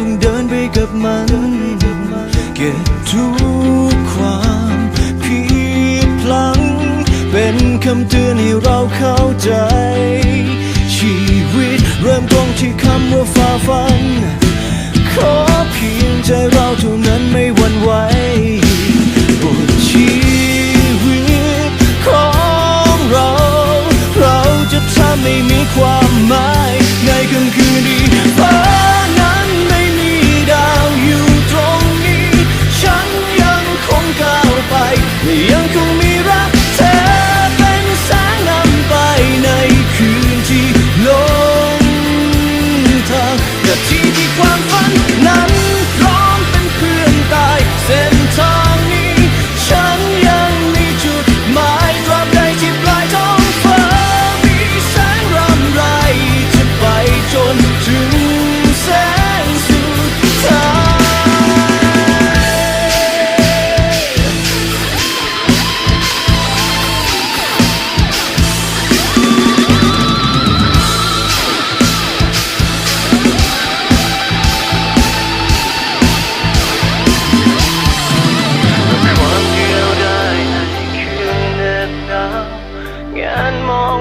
ต้องเดินไปกับมัน เก็บทุกความผิดพลั้ง เป็นคำเตือนให้เราเข้าใจ ชีวิตเริ่มต้นที่คำว่าฝ่าฟัน ขอเพียงใจเราเท่านั้นไม่หวั่นไหวบนชีวิตของเรา เราจะทำให้มีความหมายในค่ำคืนนี้